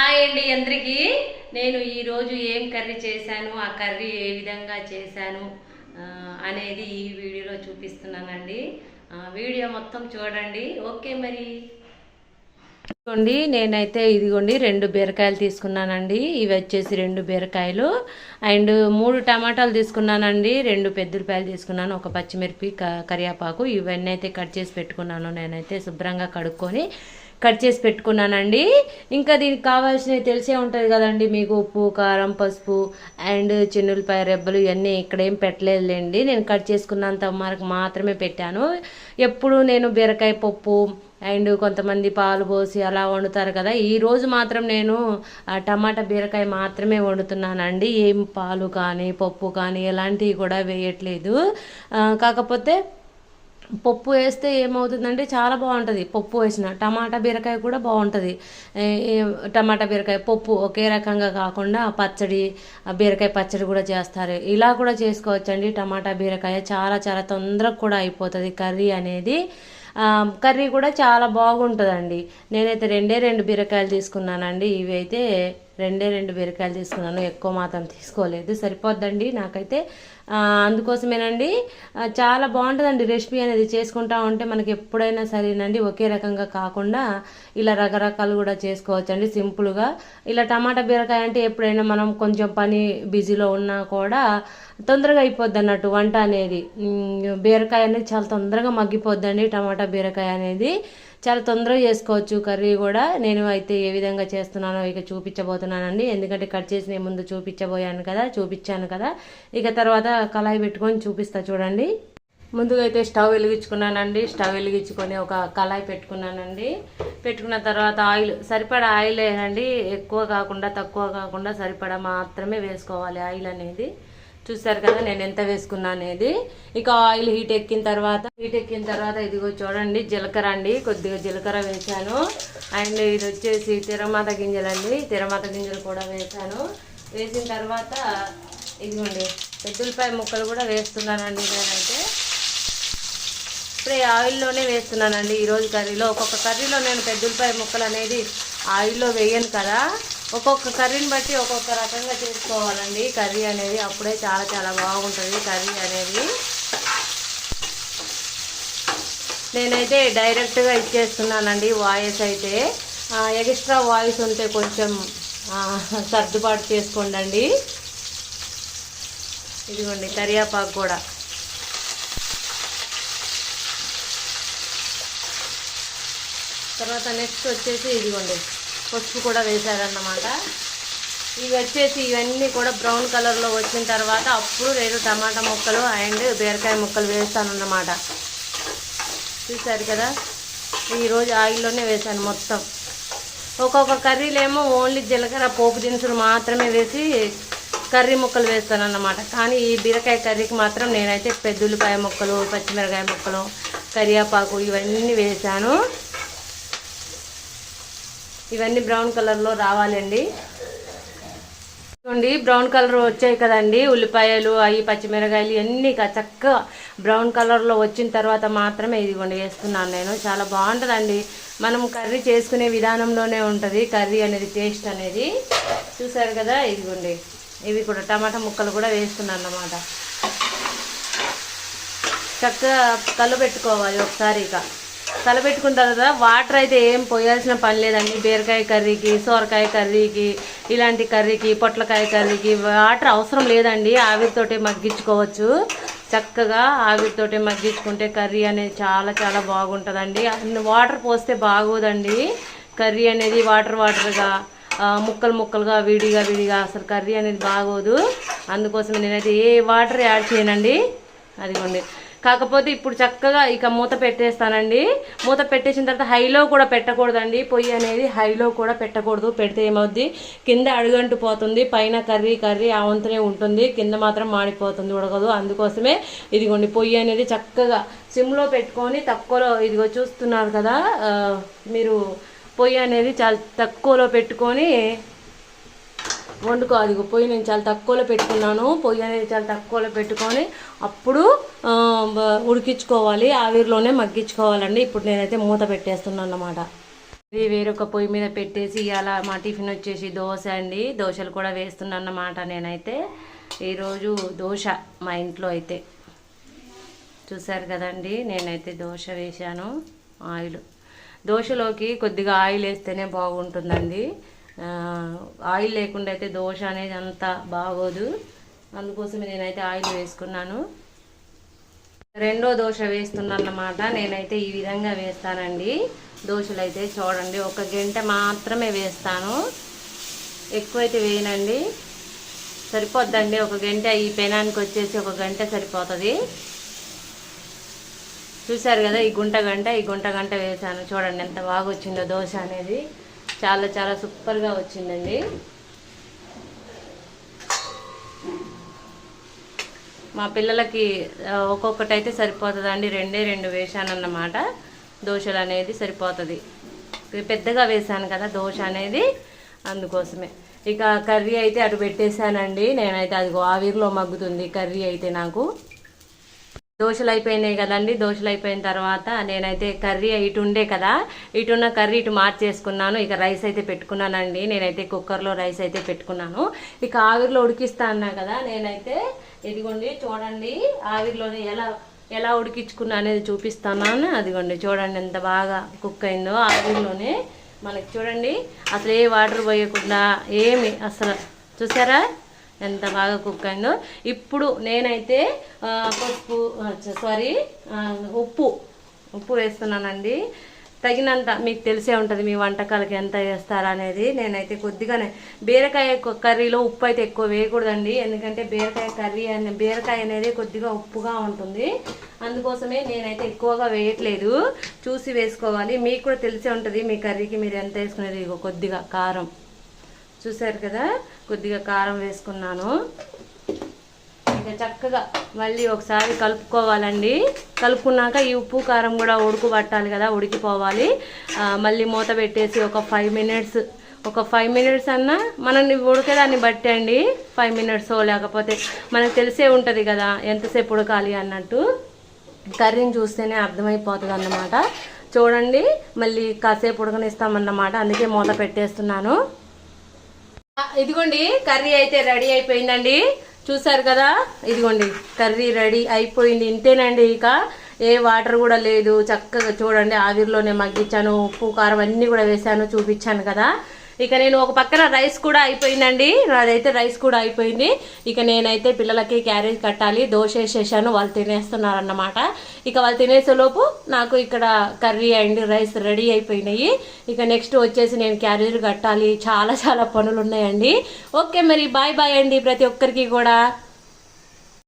Hi అండి అందరికీ. నేను ఈరోజు ఏం కర్రీ చేశాను ఆ కర్రీ ఏ విధంగా చేశాను అనేది ఈ వీడియోలో చూపిస్తున్నానండి. వీడియో మొత్తం చూడండి. ఓకే మరి. ఇదిగోండి నేనైతే ఇదిగోండి రెండు బీరకాయలు తీసుకున్నానండి. ఇవి వచ్చేసి రెండు బీరకాయలు. అండ్ మూడు టమాటాలు తీసుకున్నానండి. రెండు పెద్దలపాయలు తీసుకున్నాను. ఒక పచ్చిమిరపి క- కరివేపాకు. ఇవన్నీ అయితే కట్ చేసి పెట్టుకున్నాను. నేనైతే శుభ్రంగా కడుక్కొని కట్ చేసి పెట్టుకున్నానండి. ఇంకా దీనికి కావాల్సినవి తెలిసే ఉంటుంది కదండి. మీకు ఉప్పు కారం పసుపు అండ్ చిన్నులపాయ రెబ్బలు ఇవన్నీ ఇక్కడేం పెట్టలేదులేండి. నేను కట్ చేసుకున్నంత మనకు మాత్రమే పెట్టాను. ఎప్పుడు నేను బీరకాయ పప్పు అండ్ కొంతమంది పాలు పోసి అలా వండుతారు కదా. ఈ రోజు మాత్రం నేను టమాటా బీరకాయ మాత్రమే వండుతున్నానండి. ఏం పాలు కానీ పప్పు కానీ ఎలాంటివి కూడా వేయట్లేదు. కాకపోతే పప్పు వేస్తే ఏమవుతుందంటే చాలా బాగుంటుంది. పప్పు వేసిన టమాటా బీరకాయ కూడా బాగుంటుంది. టమాటా బీరకాయ పప్పు ఒకే రకంగా కాకుండా పచ్చడి బీరకాయ పచ్చడి కూడా చేస్తారు. ఇలా కూడా చేసుకోవచ్చండి. టమాటా బీరకాయ చాలా చాలా తొందరగా కూడా అయిపోతుంది. కర్రీ అనేది కర్రీ కూడా చాలా బాగుంటుందండి. నేనైతే రెండే రెండు బీరకాయలు తీసుకున్నానండి. ఇవి అయితే రెండే రెండు బీరకాయలు తీసుకున్నాను. ఎక్కువ మాత్రం తీసుకోలేదు. సరిపోద్దండి నాకైతే. అందుకోసమేనండి. చాలా బాగుంటుందండి రెసిపీ అనేది చేసుకుంటా ఉంటే మనకి ఎప్పుడైనా సరేనండి. ఒకే రకంగా కాకుండా ఇలా రకరకాలు కూడా చేసుకోవచ్చండి సింపుల్గా. ఇలా టమాటా బీరకాయ అంటే ఎప్పుడైనా మనం కొంచెం పని బిజీలో ఉన్నా కూడా తొందరగా అయిపోద్ది అన్నట్టు వంట అనేది. బీరకాయ అనేది చాలా తొందరగా మగ్గిపోద్దండి టమాటా బీరకాయ అనేది. చాలా తొందరగా చేసుకోవచ్చు. కర్రీ కూడా నేను అయితే ఏ విధంగా చేస్తున్నానో ఇక చూపించబోతున్నానండి. ఎందుకంటే కట్ చేసిన ముందు చూపించబోయాను కదా చూపించాను కదా. ఇక తర్వాత కళాయి పెట్టుకొని చూపిస్తా చూడండి. ముందుగా అయితే స్టవ్ వెలిగించుకున్నానండి. స్టవ్ వెలిగించుకొని ఒక కళాయి పెట్టుకున్నానండి. పెట్టుకున్న తర్వాత ఆయిల్ సరిపడా ఆయిల్ వేయండి ఎక్కువ కాకుండా తక్కువ కాకుండా సరిపడా మాత్రమే వేసుకోవాలి ఆయిల్ అనేది. చూసారు కదా నేను ఎంత వేసుకున్నా అనేది. ఇక ఆయిల్ హీట్ ఎక్కిన తర్వాత హీట్ ఎక్కిన తర్వాత ఇదిగో చూడండి జీలకర్ర అండి. కొద్దిగా జీలకర్ర వేసాను అండ్ ఇది వచ్చేసి తిరమాత గింజలండి తిరమాత గింజలు కూడా వేసాను వేసిన తర్వాత ఇదిగోండి పెద్దలపాయ ముక్కలు కూడా వేస్తున్నానండి నేనైతే. ఇప్పుడే ఆయిల్లోనే వేస్తున్నానండి. ఈరోజు కర్రీలో ఒక్కొక్క కర్రీలో నేను పెద్దలపాయ ముక్కలు అనేది ఆయిల్లో వేయను కదా. ఒక్కొక్క కర్రీని బట్టి ఒక్కొక్క రకంగా చేసుకోవాలండి. కర్రీ అనేది అప్పుడే చాలా చాలా బాగుంటుంది. కర్రీ అనేది నేనైతే డైరెక్ట్గా ఇచ్చేస్తున్నానండి వాయిస్ అయితే. ఎక్స్ట్రా వాయిస్ ఉంటే కొంచెం సర్దుబాటు చేసుకోండి ఇదిగోండి కరియాపాకు కూడా. తర్వాత నెక్స్ట్ వచ్చేసి ఇదిగోండి. పసుపు కూడా వేశారన్నమాట. ఇవి వచ్చేసి ఇవన్నీ కూడా బ్రౌన్ కలర్లో వచ్చిన తర్వాత అప్పుడు రెండు టమాటా ముక్కలు అండ్ బీరకాయ ముక్కలు వేస్తానన్నమాట. చూసారు కదా? ఈరోజు ఆయిల్లోనే వేసాను మొత్తం. ఒక్కొక్క కర్రీలేమో ఓన్లీ జీలకర్ర పోపు దినుసులు మాత్రమే వేసి కర్రీ ముక్కలు వేస్తానన్నమాట. కానీ ఈ బీరకాయ కర్రీకి మాత్రం నేనైతే పెద్దుల్లిపాయ ముక్కలు పచ్చిమిరకాయ ముక్కలు కరివేపాకు ఇవన్నీ వేసాను ఇవన్నీ బ్రౌన్ కలర్లో రావాలండి. చూడండి బ్రౌన్ కలర్ వచ్చాయి కదండి. ఉల్లిపాయలు అవి పచ్చిమిరకాయలు ఇవన్నీ చక్కగా బ్రౌన్ కలర్లో వచ్చిన తర్వాత మాత్రమే ఇదిగోండి వేస్తున్నాను నేను. చాలా బాగుంటుందండి. మనం కర్రీ చేసుకునే విధానంలోనే ఉంటుంది. కర్రీ అనేది టేస్ట్ అనేది. చూసారు కదా ఇదిగోండి. ఇవి కూడా టమాటా ముక్కలు కూడా వేస్తున్నాను అన్నమాట. చక్కగా కలబెట్టుకోవాలి ఒకసారి ఇక. కలబెట్టుకున్న తర్వాత వాటర్ అయితే ఏం పోయాల్సిన పని లేదండి. బీరకాయ కర్రీకి సొరకాయ కర్రీకి ఇలాంటి కర్రీకి పొట్లకాయ కర్రీకి వాటర్ అవసరం లేదండి. ఆవిరితోటే మగ్గించుకోవచ్చు. చక్కగా ఆవిరితోటే మగ్గించుకుంటే కర్రీ అనేది చాలా చాలా బాగుంటుందండి. వాటర్ పోస్తే బాగోదండి. కర్రీ అనేది వాటర్ వాటర్గా ముక్కలు ముక్కలుగా విడిగా విడిగా అసలు కర్రీ అనేది బాగోదు. అందుకోసం నేనైతే ఏ వాటర్ యాడ్ చేయనండి. అదిగోండి. కాకపోతే ఇప్పుడు చక్కగా ఇక మూత పెట్టేస్తానండి. మూత పెట్టేసిన తర్వాత హైలో కూడా పెట్టకూడదండి. పొయ్యి అనేది హైలో కూడా పెట్టకూడదు. పెడితే ఏమవుద్ది? కింద అడుగంటు పోతుంది. పైన కర్రీ కర్రీ ఆ వంతునే ఉంటుంది. కింద మాత్రం మాడిపోతుంది ఉడకదు. అందుకోసమే ఇదిగోండి పొయ్యి అనేది చక్కగా సిమ్లో పెట్టుకొని తక్కువలో ఇదిగో చూస్తున్నారు కదా మీరు పొయ్యి అనేది చాలా తక్కువలో పెట్టుకొని వండుకో అది పొయ్యి నేను చాలా తక్కువలో పెట్టుకున్నాను. పొయ్యి అనేది చాలా తక్కువలో పెట్టుకొని అప్పుడు ఉడికించుకోవాలి. ఆవిరిలోనే మగ్గించుకోవాలండి. ఇప్పుడు నేనైతే మూత పెట్టేస్తున్నాను అన్నమాట. ఇది వేరొక పొయ్యి మీద పెట్టేసి అలా మా టిఫిన్ వచ్చేసి దోశ అండి. దోశలు కూడా వేస్తున్నాను అన్నమాట నేనైతే. ఈరోజు దోశ మా ఇంట్లో అయితే. చూసారు కదండి నేనైతే దోశ వేశాను. ఆయిల్. దోశలోకి కొద్దిగా ఆయిల్ వేస్తేనే బాగుంటుందండి. ఆయిల్ లేకుండా అయితే దోశ అనేది అంత బాగోదు. అందుకోసం నేనైతే ఆయిల్ వేసుకున్నాను. రెండో దోశ వేస్తున్నాను అన్నమాట నేనైతే ఈ విధంగా వేస్తానండి. దోశలు అయితే చూడండి ఒక గంట మాత్రమే వేస్తాను. ఎక్కువైతే వేయనండి. సరిపోద్దండి ఒక గంట ఈ పెనానికి వచ్చేసి ఒక గంట సరిపోతుంది. చూశారు కదా ఈ గుంట గంట ఈ గుంట గంట వేసాను చూడండి ఎంత బాగా వచ్చిందో దోశ అనేది. చాలా చాలా సూపర్గా వచ్చిందండి. మా పిల్లలకి ఒక్కొక్కటి అయితే సరిపోతుంది అండి రెండే రెండు వేసానన్నమాట దోశలు అనేది సరిపోతుంది. పెద్దగా వేసాను కదా దోశ అనేది అందుకోసమే. ఇక కర్రీ అయితే అటు పెట్టేశానండి. నేనైతే అది ఆవిరిలో మగ్గుతుంది కర్రీ అయితే నాకు. దోశలు అయిపోయినాయి కదండి దోశలు అయిపోయిన తర్వాత నేనైతే కర్రీ ఇటు ఉండే కదా ఇటున్న కర్రీ ఇటు మార్చేసుకున్నాను. ఇక రైస్ అయితే పెట్టుకున్నానండి. నేనైతే కుక్కర్లో రైస్ అయితే పెట్టుకున్నాను. ఇక ఆవిరిలో ఉడికిస్తా అన్నా కదా నేనైతే ఇదిగోండి చూడండి ఆవిరిలోనే ఎలా ఎలా ఉడికించుకున్నా అనేది చూపిస్తాను అదిగోండి చూడండి ఎంత బాగా కుక్ అయిందో ఆవిరిలోనే. మనకి చూడండి అసలు ఏ వాటర్ పోయకుండా ఏమి అసలు చూసారా? ఎంత బాగా కుక్ అయిందో. ఇప్పుడు నేనైతే పసుపు సారీ ఉప్పు ఉప్పు వేస్తున్నానండి. తగినంత మీకు తెలిసే ఉంటుంది మీ వంటకాలకి ఎంత వేస్తారా అనేది. నేనైతే కొద్దిగానే బీరకాయ కర్రీలో ఉప్పు అయితే ఎక్కువ వేయకూడదండి. ఎందుకంటే బీరకాయ కర్రీ అనే బీరకాయ అనేది కొద్దిగా ఉప్పుగా ఉంటుంది. అందుకోసమే నేనైతే ఎక్కువగా వేయట్లేదు. చూసి వేసుకోవాలి. మీకు కూడా తెలిసే ఉంటుంది మీ కర్రీకి మీరు ఎంత వేసుకునేది. కొద్దిగా కారం. చూసారు కదా? కొద్దిగా కారం వేసుకున్నాను. ఇంకా చక్కగా మళ్ళీ ఒకసారి కలుపుకోవాలండి. కలుపుకున్నాక ఈ ఉప్పు కారం కూడా ఉడుకు పట్టాలి కదా ఉడికిపోవాలి. మళ్ళీ మూత పెట్టేసి ఒక ఫైవ్ మినిట్స్ ఒక ఫైవ్ మినిట్స్ అన్నా మనం ఉడికేదాన్ని బట్టి అండి. ఫైవ్ మినిట్స్ లేకపోతే మనకు తెలిసే ఉంటుంది కదా ఎంతసేపు ఉడకాలి అన్నట్టు. కర్రీని చూస్తేనే అర్థమైపోతుంది అన్నమాట. చూడండి మళ్ళీ కాసేపు ఉడకనిస్తామన్నమాట. అందుకే మూత పెట్టేస్తున్నాను. ఇదిగోండి కర్రీ అయితే రెడీ అయిపోయిందండి. చూసారు కదా? ఇదిగోండి కర్రీ రెడీ అయిపోయింది. ఇంతేనండి ఇక. ఏ వాటర్ కూడా లేదు. చక్కగా చూడండి ఆవిరిలోనే మగ్గించాను ఉప్పు కారం అన్నీ కూడా వేసాను చూపించాను కదా. ఇక నేను ఒక పక్కన రైస్ కూడా అయిపోయిందండి. అదైతే రైస్ కూడా అయిపోయింది. ఇక నేనైతే పిల్లలకి క్యారేజ్ కట్టాలి. దోశ వేసేసాను. వాళ్ళు తినేస్తున్నారు అన్నమాట ఇక వాళ్ళు తినేసేలోపు నాకు ఇక్కడ కర్రీ అండ్ రైస్ రెడీ అయిపోయినాయి. ఇక నెక్స్ట్ వచ్చేసి నేను క్యారేజ్ కట్టాలి. చాలా చాలా పనులు ఉన్నాయండి ఓకే మరి బాయ్ బాయ్ అండి. ప్రతి ఒక్కరికి కూడా.